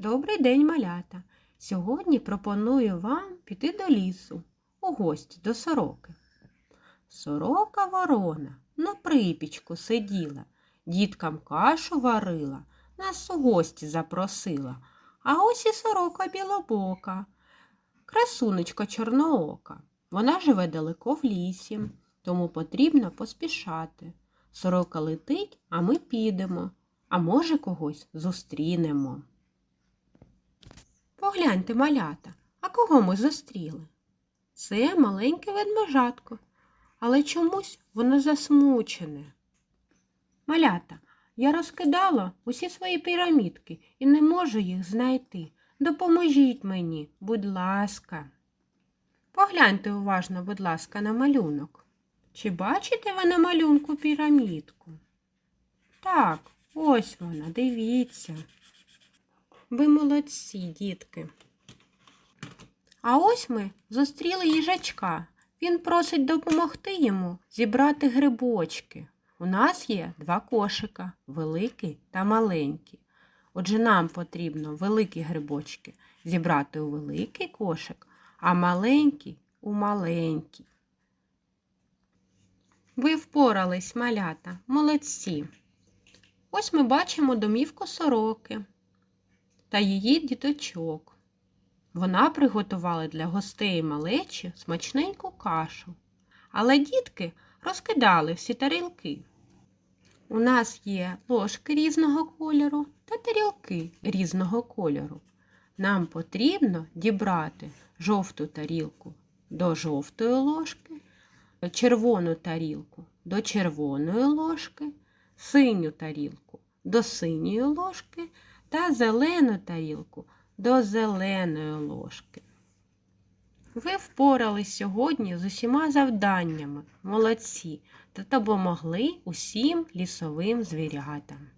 Добрий день, малята! Сьогодні пропоную вам піти до лісу у гості до сороки. Сорока ворона на припічку сиділа, діткам кашу варила, нас у гості запросила. А ось і сорока білобока, красунечка чорноока. Вона живе далеко в лісі, тому потрібно поспішати. Сорока летить, а ми підемо, а може когось зустрінемо. Погляньте, малята, а кого ми зустріли? Це маленьке ведмежатко, але чомусь воно засмучене. Малята, я розкидала усі свої пірамідки і не можу їх знайти. Допоможіть мені, будь ласка. Погляньте уважно, будь ласка, на малюнок. Чи бачите ви на малюнку пірамідку? Так, ось вона, дивіться. Ви молодці, дітки. А ось ми зустріли їжачка. Він просить допомогти йому зібрати грибочки. У нас є два кошика великий та маленький. Отже, нам потрібно великі грибочки зібрати у великий кошик, а маленький у маленький. Ви впорались, малята, молодці. Ось ми бачимо домівку сороки та її діточок. Вона приготувала для гостей малечі смачненьку кашу. Але дітки розкидали всі тарілки. У нас є ложки різного кольору та тарілки різного кольору. Нам потрібно дібрати жовту тарілку до жовтої ложки, червону тарілку до червоної ложки, синю тарілку до синьої ложки та зелену тарілку до зеленої ложки. Ви впорались сьогодні з усіма завданнями, молодці, та допомогли усім лісовим звірятам.